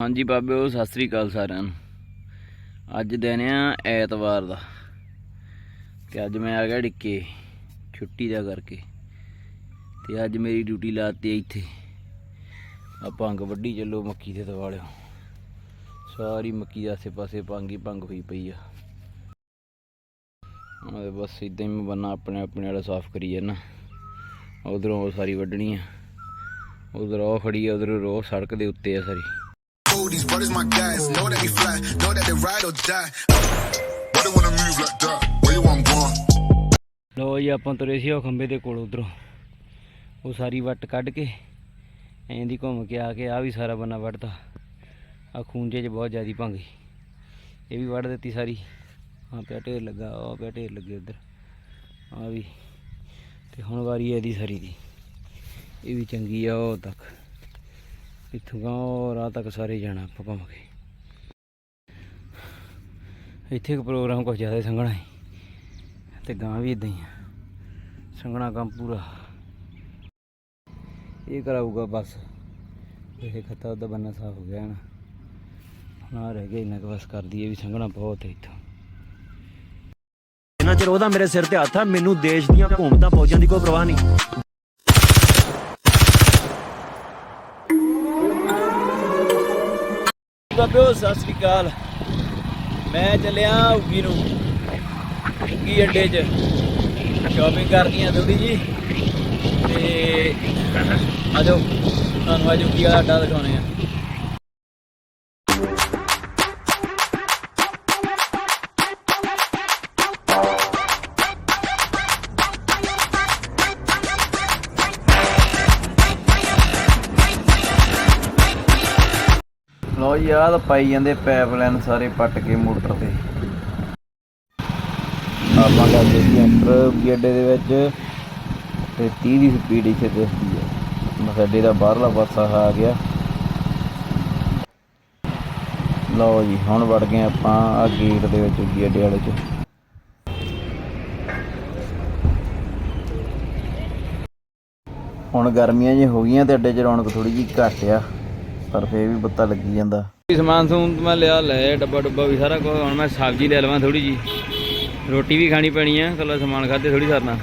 ਹਾਂਜੀ ਬਾਬਿਓ ਸਤਿ ਸ੍ਰੀ ਅਕਾਲ ਸਾਰਿਆਂ ਨੂੰ। ਅੱਜ ਦਿਨ ਆ ਐਤਵਾਰ ਦਾ ਤੇ ਅੱਜ ਮੈਂ ਆ ਗਿਆ ਡਿੱਕੇ ਛੁੱਟੀ ਦਾ ਕਰਕੇ ਤੇ ਅੱਜ ਮੇਰੀ ਡਿਊਟੀ ਲਾਤੀ ਇੱਥੇ। ਆ ਭੰਗ ਵੱਢੀ ਚੱਲੋ ਮੱਕੀ ਦੇ ਦਿਵਾਲਿਓ ਸਾਰੀ ਮੱਕੀ ਦੇ ਆਸੇ ਪਾਸੇ ਭੰਗ ਹੀ ਭੰਗ ਹੋਈ ਪਈ ਆ। ਆ ਬਸ ਇਦਾਂ ਹੀ ਮੈਂ ਬੰਨਾ ਆਪਣੇ ਆਪਣੇ ਵਾਲਾ ਸਾਫ਼ ਕਰੀ ਜਾਨਾ। ਉਧਰੋਂ ਉਹ ਸਾਰੀ ਵੱਢਣੀ ਆ। ਉਧਰ ਉਹ ਖੜੀ ਆ, ਉਧਰ ਰੋਹ ਸੜਕ ਦੇ ਉੱਤੇ ਆ ਸਾਰੀ। Oh, these brothers my guys. Know that we fly, know that they ride or die. Why they wanna move like that? Where you want going? ਲੋ ਜੀ ਆਪਾਂ ਤੁਰੇ ਸੀ ਉਹ ਖੰਬੇ ਦੇ ਕੋਲ ਉਧਰੋਂ ਉਹ ਸਾਰੀ ਵੱਟ ਕੱਢ ਕੇ ਐਂ ਦੀ ਘੁੰਮ ਕੇ ਆ ਕੇ ਆ ਵੀ ਸਾਰਾ ਬੰਨਾ ਵੱਢਦਾ ਆ ਖੂੰਜੇ 'ਚ ਬਹੁਤ ਜ਼ਿਆਦੀ ਭੰਗੀ ਇਹ ਵੀ ਵੱਢ ਦਿੱਤੀ ਸਾਰੀ ਆ ਪਿਆ ਢੇਰ ਲੱਗਾ ਉਹ ਪਿਆ ਢੇਰ ਲੱਗੇ ਉਧਰ ਆ ਵੀ ਤੇ ਹੁਣ ਵਾਰੀ ਹੈ ਇਹਦੀ ਸਾਰੀ ਦੀ ਇਹ ਵੀ ਚੰਗੀ ਆ ਉਹ ਤੱਕ ਇੱਥੋਂ ਗਾਂ ਰਾਹ ਤੱਕ ਸਾਰੇ ਜਾਣਾ ਆਪਾਂ ਘੁੰਮ ਕੇ। ਇੱਥੇ ਇੱਕ ਪ੍ਰੋਗਰਾਮ ਕੁਝ ਜ਼ਿਆਦਾ ਸੰਘਣਾ ਹੈ ਤੇ ਗਾਂ ਵੀ ਇਦਾਂ ਹੀ ਆ। ਸੰਘਣਾ ਕੰਮ ਪੂਰਾ। ਇਹ ਕਰਾਊਗਾ ਬਸ। ਇਹ ਖੱਤਾ ਉਹਦਾ ਬੰਨਾ ਸਾਫ਼ ਹੋ ਗਿਆ ਨਾ। ਹੁਣ ਆਹ ਰਹਿ ਗਿਆ ਇੰਨਾ ਕੁ ਬਸ ਕਰਦੀ ਇਹ ਵੀ ਸੰਘਣਾ ਬਹੁਤ ਹੈ ਇੱਥੋਂ। ਜਿੰਨਾ ਚਿਰ ਉਹਦਾ ਮੇਰੇ ਸਿਰ ਤੇ ਹੱਥ ਆ, ਮੈਨੂੰ ਦੇਸ਼ ਦੀਆਂ ਹਕੂਮਤਾਂ ਫੌਜਾਂ ਦੀ ਕੋਈ ਪਰਵਾਹ ਨਹੀਂ। ਬਾਬਿਓ, ਸਤਿ ਸ੍ਰੀ ਅਕਾਲ। ਮੈਂ ਚੱਲਿਆ ਉੱਗੀ ਨੂੰ, ਉੱਗੀ ਅੱਡੇ 'ਚ। ਸ਼ਾਪਿੰਗ ਕਰਨੀ ਆ ਥੋੜੀ ਜੀ। ਤੇ ਆਜੋ, ਤੁਹਾਨੂੰ ਅੱਜ ਉੱਗੀ ਵਾਲਾ ਅੱਡਾ ਦਿਖਾਉਣੇ ਆ। ਲੋ ਜੀ, ਆਹ ਤਾਂ ਪਾਈ ਜਾਂਦੇ ਪਾਈਪਲਾਈਨ ਸਾਰੇ ਪੱਟ ਕੇ ਮੋਟਰ ਤੇ। ਆਪਾਂ ਕਰਦੇ ਸੀ ਐਂਟਰ ਗੇਡੇ ਦੇ ਵਿੱਚ। ਤੇ 30 ਦੀ ਸਪੀਡ ਇੱਥੇ ਦੱਸਦੀ ਹੈ ਬਸ ਦਾ ਬਾਹਰਲਾ ਪਾਸਾ ਆ ਗਿਆ। ਲਓ ਜੀ, ਹੁਣ ਵੜ ਗਏ ਆਪਾਂ ਆ ਗੇਟ ਦੇ ਵਿੱਚ ਉੱਗੀ ਅੱਡੇ ਵਾਲੇ ਚ। ਹੁਣ ਗਰਮੀਆਂ ਜੀ ਹੋ ਗਈਆਂ ਤੇ ਅੱਡੇ 'ਚ ਰੌਣਕ ਥੋੜੀ ਜੀ ਘੱਟ ਆ। ਪਰ ਫੇਰ ਵੀ ਪੱਤਾ ਲੱਗੀ ਜਾਂਦਾ। ਸਮਾਨ ਸਮੂਨ ਮੈਂ ਲਿਆ, ਲੈ ਡੱਬਾ ਡੱਬਾ ਵੀ ਸਾਰਾ ਕੁਝ ਹੁਣ ਮੈਂ ਸਬਜ਼ੀ ਲੈ ਲਵਾਂ ਥੋੜੀ ਜੀ ਰੋਟੀ ਵੀ ਖਾਣੀ ਪੈਣੀ ਆ, ਕੱਲਾ ਸਮਾਨ ਖਾਦੇ ਥੋੜੀ ਸਰਨਾ।